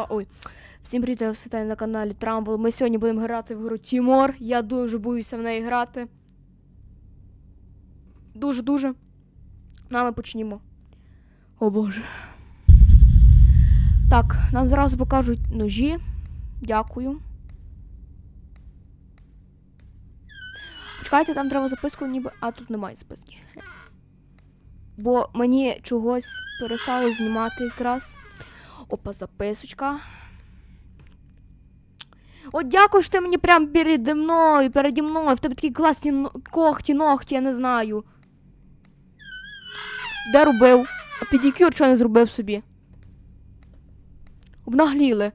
А, ой. Всім привіт, я вітаю на каналі Трамбл. Ми сьогодні будемо грати в гру Тімор. Я дуже боюся в неї грати. Дуже-дуже. Ну, ми почнімо. О боже. Так, нам зразу покажуть ножі. Дякую. Почекайте, там треба записку, ніби. А тут немає записки. Бо мені чогось перестало знімати якраз. Опа, записочка. От дякую, що ти мені прям переді мною, переді мною. В тебе такі класні когті, ногті, я не знаю. Де робив? А педикюр чого не зробив собі? Обнагліли.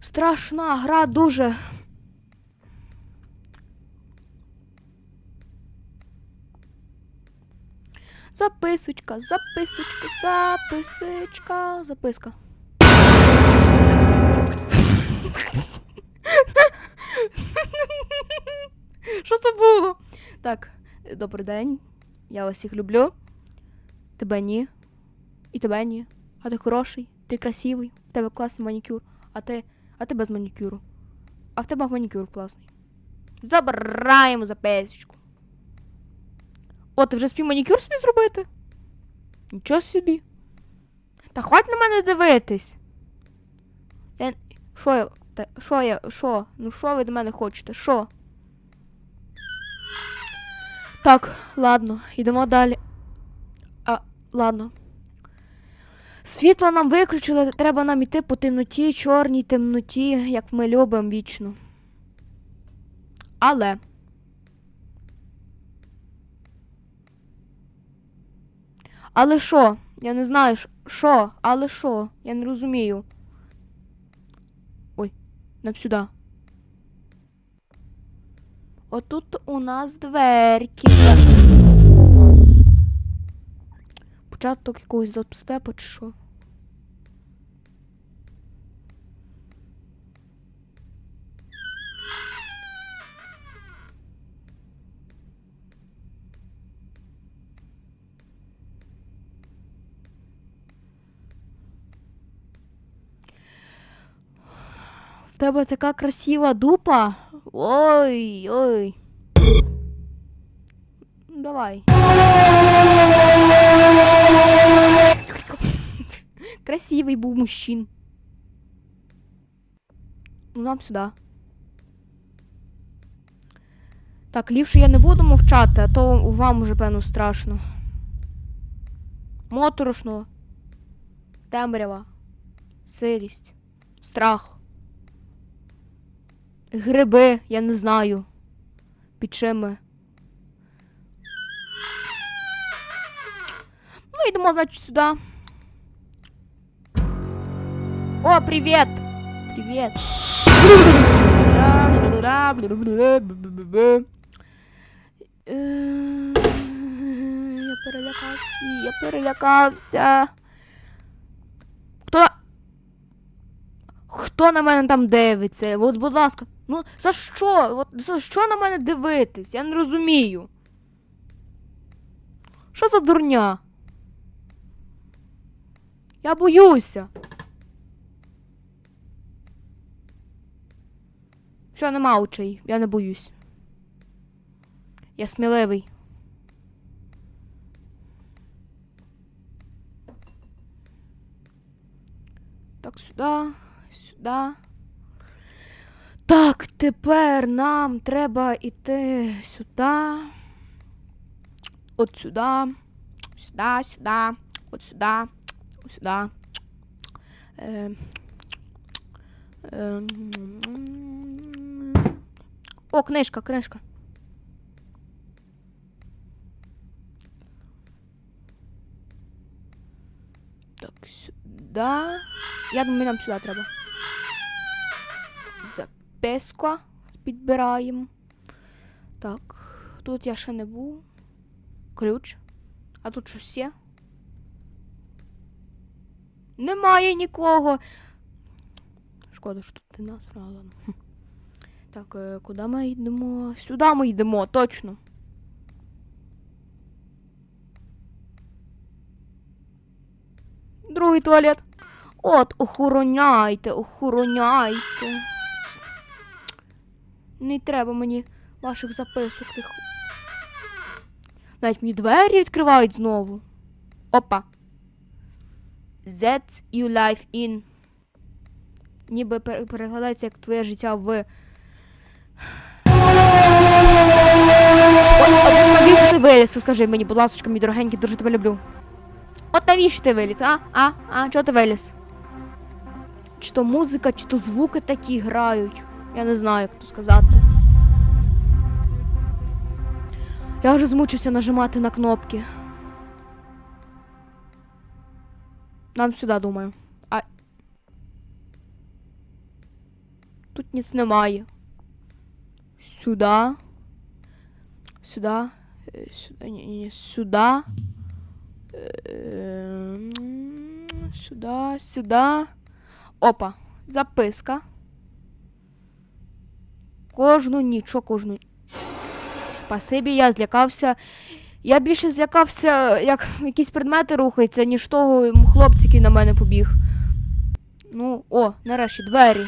Страшна гра дуже. Записочка, записочка, записочка, записка. Що це було? Так, добрий день. Я вас всіх люблю. Тебе ні. І тебе ні. А ти хороший, ти красивий, в тебе класний манікюр. А ти. А ти без манікюру. А в тебе манікюр класний. Забираємо записочку. О, ти вже спів манікюр собі зробити? Нічого собі. Та хватить на мене дивитись. Я... Що я? Та... Що я? Що? Ну що ви до мене хочете? Що? Так, ладно, йдемо далі. А, ладно. Світло нам виключили, треба нам іти по темноті, чорній темноті, як ми любимо вічно. Але. Але що? Я не знаю, що, але що? Я не розумію. Ой, нам сюди. Отут у нас дверки. Початок якогось запстепа чи що? В тебе така красива дупа. Ой, ой. Ну, Давай. Красивий був мужчин. Ну, нам сюди. Так, ліпше я не буду мовчати, а то вам уже, певно, страшно. Моторошно. Темрява. Сирість. Страх. Гриби, я не знаю. Під чими. Ну, йдемо, значить, сюди. О, привіт! Привіт! Е, Я перелякався, я перелякався. Хто? на- Хто на мене там дивиться? От, будь ласка, ну за що? От за що на мене дивитись? Я не розумію. Що за дурня? Я боюся. Все, нема очей, я не боюсь. Я сміливий. Так, сюди, сюди. Так, тепер нам треба йти сюди. От сюди. Сюди, сюди. От сюди. От сюди. Е, е, О, книжка, книжка. Так, сюди. Я думаю, нам сюди треба. Записку підбираємо. Так, тут я ще не був. Ключ. А тут щось є? Немає нікого. Шкода, що тут не нас, ладно. Так, е, куди ми йдемо? Сюди ми йдемо, точно. Другий туалет. От, охороняйте, охороняйте. Не треба мені ваших записок тих. Навіть мені двері відкривають знову. Опа. That's your life in. Ніби пере- перекладається як твоє життя в. От навіщо ти виліз? Скажи мені, будь ласка, мій дорогенький, дуже тебе люблю. От навіщо ти виліз, а? А? А? Чого ти виліз? Чи то музика, чи то звуки такі грають. Я не знаю, як то сказати. Я вже змучився нажимати на кнопки. Нам сюди, думаю. А. Тут ніц немає. Сюди. Сюди. Е, Сюди. Ні, ні. Сюди. Е, Сюди, сюди. Опа. Записка. Кожну ніч, кожну. Спасибі, я злякався. Я більше злякався, як якісь предмети рухаються, ніж того хлопці, на мене побіг. Ну, о, нарешті, двері.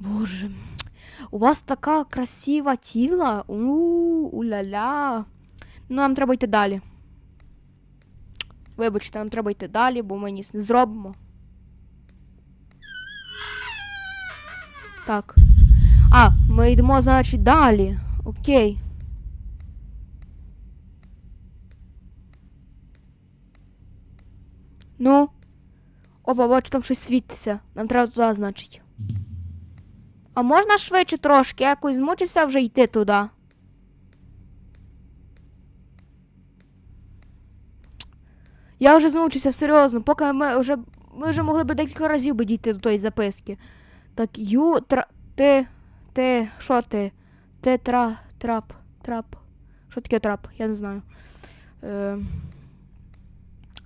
Боже. У вас така красива тіла. У, уля-ля. Ну, нам треба йти далі. Вибачте, нам треба йти далі, бо ми ніс не зробимо. Так. А, ми йдемо, значить, далі. Окей. Ну. Опа, бачу, там щось світиться. Нам треба туди, значить. А можна швидше трошки? Я якось змучився вже йти туди. Я вже змучився, серйозно, поки ми вже. Ми вже могли б декілька разів би дійти до тої записки. Так, ю, тра. Ти. Ти. Що ти? Ти тра. Трап. Трап. Що таке трап? Я не знаю. Е...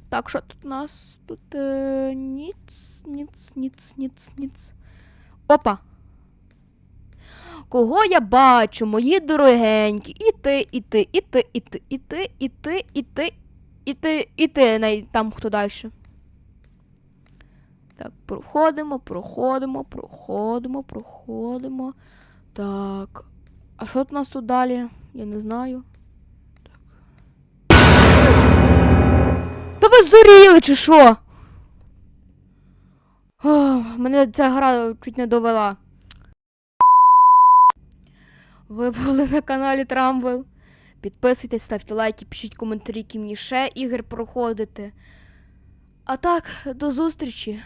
Так, що тут у нас? Тут е... ніц, ніц, ніц, ніц, ніц. Опа. Кого я бачу, мої дорогенькі? І ти, і ти, і ти, і ти, і ти, і ти, і ти, і ти, і ти, най- там хто далі. Так, проходимо, проходимо, проходимо, проходимо. Так. А що у нас тут далі? Я не знаю. Так. Та ви здуріли, чи що? Мене ця гра чуть не довела. Ви були на каналі Трамвел. Підписуйтесь, ставте лайки, пишіть коментарі, які мені ще ігор проходити. А так, до зустрічі!